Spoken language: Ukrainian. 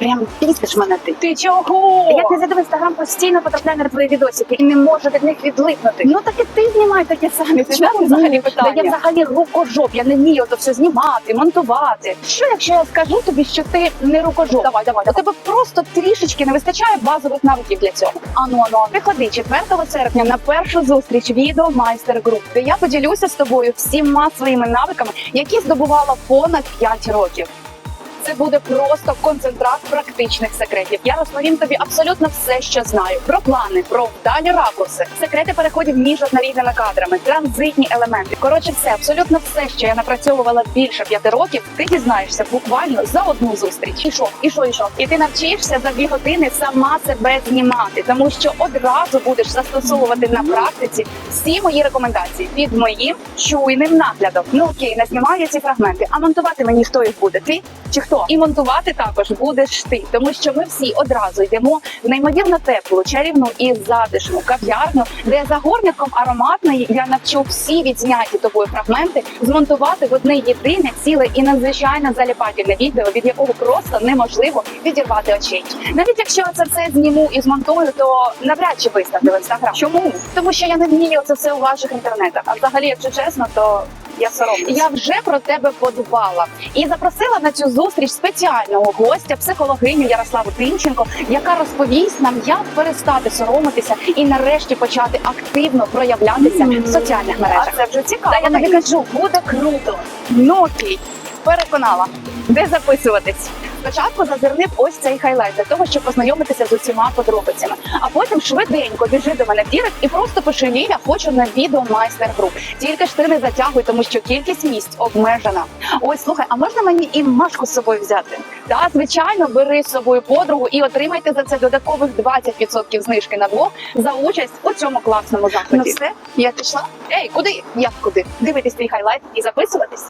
прям бісиш мене ти. Ти чого? Я не за інстаграм постійно потрапляю на твої відосики і не можу від них відлипнути. Ну так і ти знімай таке саме. Це Чому? взагалі Та я взагалі рукожоп, я не вмію то все знімати, монтувати. Що якщо я скажу тобі, що ти не рукожоп? Давай, давай, У тебе просто трішечки не вистачає базових навиків для цього. Ану, ану, Приходи 4 серпня на першу зустріч відео майстер груп, де я поділюся з тобою всіма своїми навиками, які здобувала понад 5 років. Це буде просто концентрат практичних секретів. Я розповім тобі абсолютно все, що знаю: про плани, про вдалі ракурси, секрети переходів між однорідними кадрами, транзитні елементи. Коротше, все, абсолютно все, що я напрацьовувала більше п'яти років, ти дізнаєшся буквально за одну зустріч. І що, і що, і що? І ти навчишся за дві години сама себе знімати, тому що одразу будеш застосовувати на практиці всі мої рекомендації під моїм чуйним наглядом. Ну окей, не знімаю ці фрагменти, а монтувати мені хто їх буде? Ти чи хто? І монтувати також будеш ти, тому що ми всі одразу йдемо в неймовірно теплу, чарівну і затишну кав'ярню, де за горником ароматної я навчу всі відзняті тобою фрагменти змонтувати в одне єдине ціле і надзвичайно заліпательне відео, від якого просто неможливо відірвати очей. Навіть якщо це все зніму і змонтую, то навряд чи виставлю в інстаграм. Чому? Тому що я не вмію це все у ваших інтернетах. А взагалі, якщо чесно, то я соромлюсь. Я вже про тебе подбала і запросила на цю зустріч спеціального гостя, психологиню Ярославу Тимченко, яка розповість нам, як перестати соромитися і нарешті почати активно проявлятися в соціальних мережах. А це вже цікаво. Та я тобі кажу, буде круто. Ну окей, переконала. Де записуватись? Спочатку зазирни в ось цей хайлайт для того, щоб познайомитися з усіма подробицями. А потім швиденько біжи до мене в дірект і просто пиши Ліля, хочу на відео майстер груп. Тільки ж ти не затягуй, тому що кількість місць обмежена. Ой, слухай, а можна мені і Машку з собою взяти? Та звичайно, бери з собою подругу і отримайте за це додаткових 20% знижки на блог за участь у цьому класному заході. Ну все, я пішла. Ей, куди? Як куди? Дивитись твій хайлайт і записуватись.